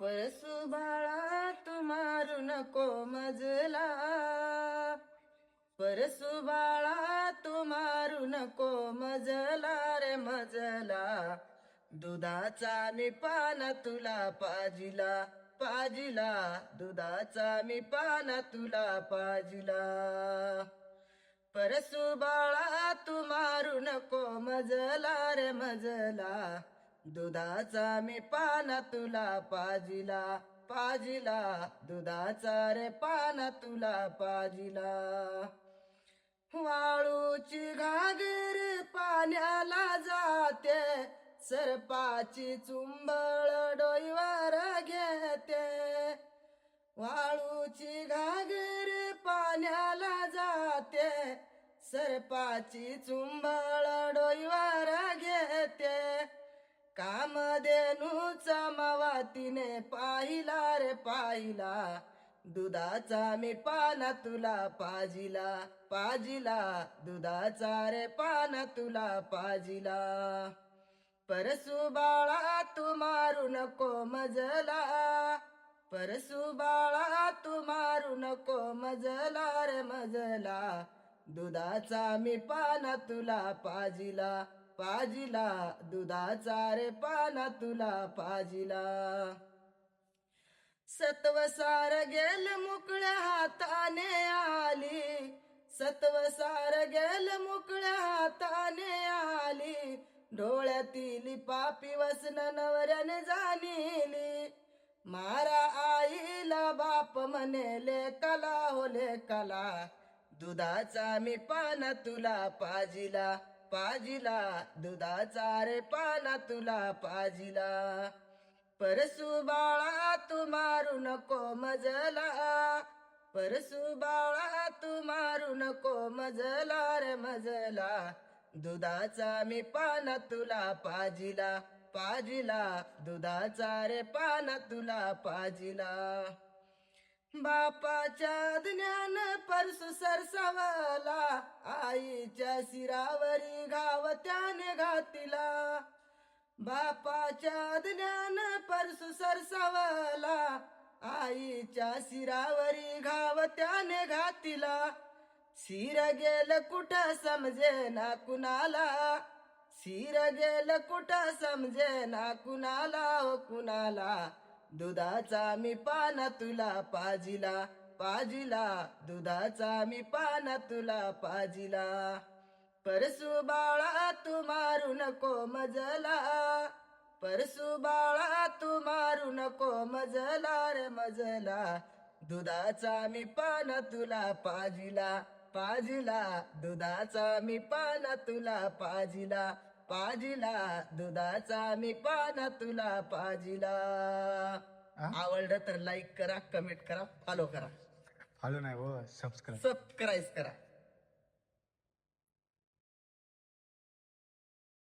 परसू बाळा तू मारू नको मजला. परसू बाळा तू मारू नको मजला रे मजला. दुधाचा मी पाना तुला पाजिला पाजिला. दुधाचा मी पाना तुला पाजिला. परसू बाळा तू मारू नको मजला रे मजला. दुधाचा मी पाना तुला पाजिला पाजिला. दुधाचा रे पाना तुला पाजिला. वाळूची घागर पाण्याला जाते सरपाची चुंबळ डोईवर घेते. वाळूची घागर पाण्याला जाते सरपाची चुंबळ तिने पाहिला रे पाहिला. दुधाचा मी पाना तुला पाजिला पाजिला. दुधाचा रे पाना तुला पाजिला. परसू बाळा तू मारू नको मजला. परसू बाळा तू मारू नको मजला रे मजला. दुधाचा मी पाना तुला पाजिला. पाजिला दुधाचा रे पाना तुला पाजिला. सत्वसार गेल मुकळ्या हाताने आली. सत्वसार गेल मुकळ्या हाताने आली. डोळ्यातील पापी वसन नवऱ्याने जाणीली. मारा आईला बाप म्हणेले कला होले कला. दुधाचा मी पाना तुला पाजिला. पाजिला दुधाचा रे पाना तुला पाजिला. परसू बाळा तू मारू नको मजला. परसू बाळा तू मारू नको मजला रे मजला. दुधाचा मी पाना तुला पाजिला पाजिला. दुधाचा रे पाना तुला पाजिला. बापाच्या ज्ञान परस सरसावला आईच्या शिरावरी घाव त्याने घातिला. बापाच्या ज्ञान परस सरसावला आईच्या शिरावरी घाव त्याने घातिला. शिर गेल कुठ समजे ना कुणाला? शिर गेल कुठ समजे ना कुणाला? कुणाला? दुधाचा मी पाना तुला पाजिला पाजिला. दुधाचा मी पाना तुला पाजिला. परसू बाळा तू मारू नको मजला. परसू बाळा तू मारू नको मजला रे मजला. दुधाचा मी पाना तुला पाजिला पाजिला. दुधाचा मी पाना तुला पाजिला. पाजिला दुधाचा मी पाना तुला पाजिला. आवडलं तर लाईक करा कमेंट करा फॉलो करा. फॉलो नाही हो सबस्क्राईब सबस्क्राईब करा.